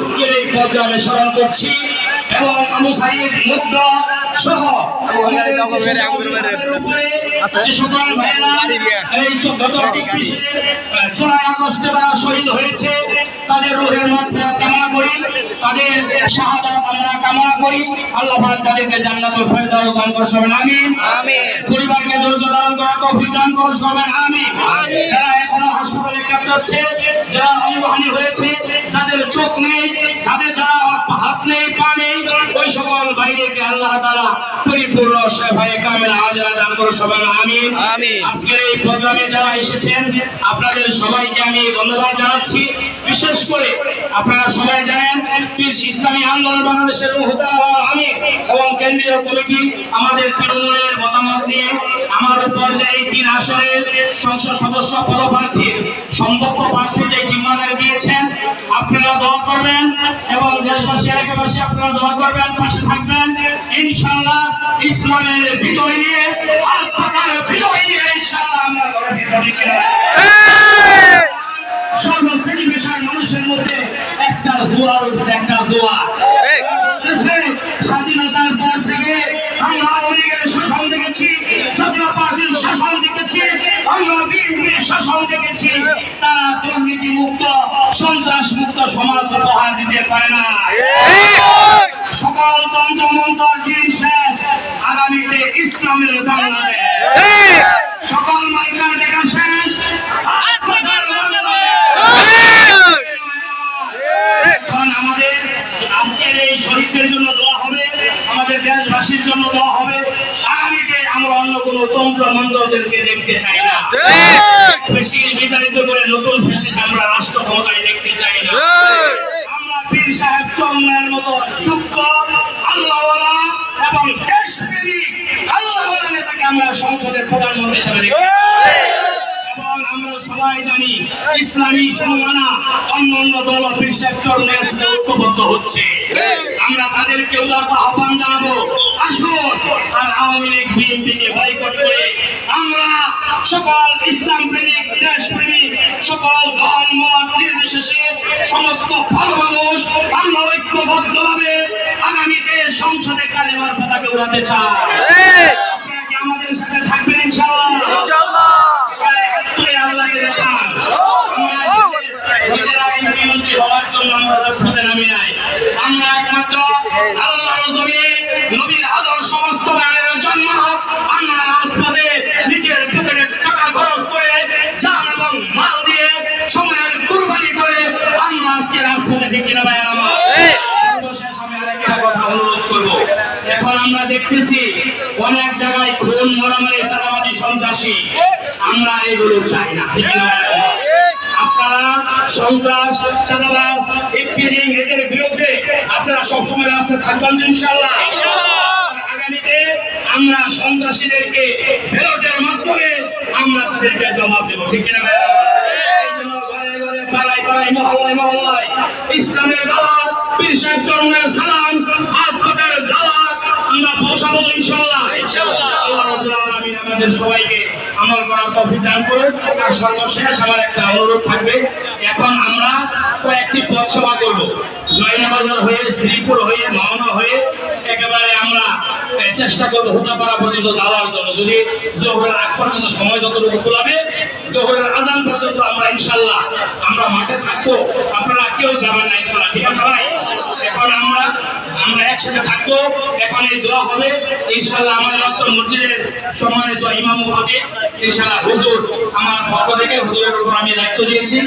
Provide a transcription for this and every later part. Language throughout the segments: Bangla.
আজকের এই প্রোগ্রামে স্মরণ করছি এবং আবু সাইদ সহ যে সকল আমাদের উপরে। যে সকল ভাইয়েরা এই গত চব্বিশে জুলাই আগস্টে তারা শহীদ হয়েছে। তাদের রোহের মধ্যে কামনা করি তাদের শাহাদাত আমরা কামনা করি। আল্লাহ পাক তাদেরকে জান্নাতুল ফেরদাউস দান করবেন আমিন। আমিন। পরিবারকে ধৈর্য ধারণ করা তৌফিক দান করবেন আমিন। আমিন। যারা এখনও হাসপাতালে কাটাচ্ছে যারা অঙ্গহানি হয়েছে যাদের চোখ নেই যাদের যারা হাত নেই পা নেই। ওই সকল বাইরেকে আল্লাহ তাআলা পরিপূর্ণ সেবায় আজরা দান করে সবাই আমিন। আজকের এই প্রোগ্রামে যারা এসেছেন আপনাদের সবাইকে আমি ধন্যবাদ জানাচ্ছি। বিশেষ করে আপনারা সবাই জানেন ইসলামী আন্দোলন বাংলাদেশের আমি এবং কেন্দ্রীয় কমিটি আমাদের তৃণমূলের মতামত নিয়ে আমার উপর এই তিন আসনের সংসদ সদস্য পদপ্রার্থীর সম্ভাব্য প্রার্থী আপনারা দোয়া করবেন এবং দেশবাসী এলাকাবাসী আপনারা দোয়া করবেন পাশে থাকবেন। ইনশাআল্লাহ ইসলামের বিজয় নিয়ে আর বিজয় নিয়ে ইনশাআল্লাহ আমরা সর্বশ্রেণী পেশার মানুষের মধ্যে একটা জোয়ার উঠছে একটা জোয়ার স্বাধীনতার পর থেকে আমরা আওয়ামী শাসন দেখেছি জাতীয় পার্টির শাসন দেখেছি আমরা বিএনপির শাসন দেখেছি। তারা দুর্নীতি মুক্ত সন্ত্রাস সমাজ উপহার দিতে পারে না। সকল তন্ত্র মন্ত্র দিন শেষ আগামীতে ইসলামের বাংলাদেশ। কোনো তন্ত্র মন্ত্রদেরকে দেখতে চাই না। বেশি নির্ধারিত করে নতুন ফেসিস আমরা রাষ্ট্র ক্ষমতায় দেখতে চাই না। আমরা পীর সাহেব চন্দ্রের মতো যোগ্য আল্লাহওয়ালা এবং দেশপ্রেমিক আল্লাহওয়ালা নেতাকে আমরা সংসদের প্রধানমন্ত্রী হিসেবে দেখতে এবং আমরা সবাই জানি ইসলামী সংগঠনা অন্য অন্য দল সাহেব ঐক্যবদ্ধ হচ্ছে। আমরা তাদেরকে উদারতা আহ্বান জানাব। আসুন, আর আওয়ামী লীগ, বিএনপিকে বয়কট করে আমরা সকল ইসলাম প্রেমিক, দেশ প্রেমিক, সকল ধর্ম মত নির্বিশেষে সমস্ত ভালো মানুষ, আমরা ঐক্যবদ্ধভাবে আগামীতে সংসদে কালেমার পতাকা উড়াতে চাই। জন্য আমরা রাজপথে নিজের পকেটে টাকা খরচ করে জান এবং মাল দিয়ে সময়ের কুরবানি করে আমরা আজকে রাজপথে ঢেকে নেবাই আমার? সর্বশেষ আমি আরেকটা কথা অনুরোধ করব। এখন আমরা দেখতেছি অনেক জায়গায় খুন মরামারি চাঁদাবাজি সন্ত্রাসী। আমরা এগুলো চাই না ঠিক না আপনারা সন্ত্রাস চাঁদাবাজ এদের বিরুদ্ধে আপনারা সবসময় রাস্তায় থাকবেন আগামীতে আমরা সন্ত্রাসীদেরকে ব্যালটের মাধ্যমে আমরা তাদেরকে জবাব দেবো। ঠিক না এই জন্য ঘরে ঘরে পাড়ায় পাড়ায়, মহল্লায় মহল্লায় ইসলামের দাওয়াত পীর সাহেব সালাম দাওয়াত আমরা পৌঁছাবো ইনশাআল্লাহ। আমাদের সবাইকে আমল করার দান আর সর্বশেষ আমার একটা অনুরোধ থাকবে, এখন আমরা কয়েকটি পথসভা করব। জয়নাবাজার হয়ে শ্রীপুর হয়ে মাওনা হয়ে চেষ্টা করব হুদাপাড়া পর্যন্ত যাওয়ার জন্য। যদি জোহরের আগ পর্যন্ত সময় যতটুকু কুলাবে, জোহরের আজান পর্যন্ত আমরা ইনশাল্লাহ আমরা মাঠে থাকব। আপনারা কেউ যাবেন না ইনশাল্লাহ, ঠিক আছে ভাই? এখন আমরা আমরা একসাথে থাকব। এখন এই দোয়া হবে। ইনশাল্লাহ আমাদের অন্তর মসজিদের সম্মানিত ইমাম হবে ইনশাল্লাহ হুজুর আমার পক্ষ থেকে হুজুরের উপর আমি দায়িত্ব দিয়েছি।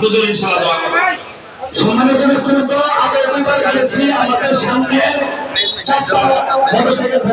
হুজুর ইনশাল্লাহ দোয়া করবেন। সম্মানিত নেতৃত্ব আমরা দুইবার বলেছি আমাদের সামনে চারটা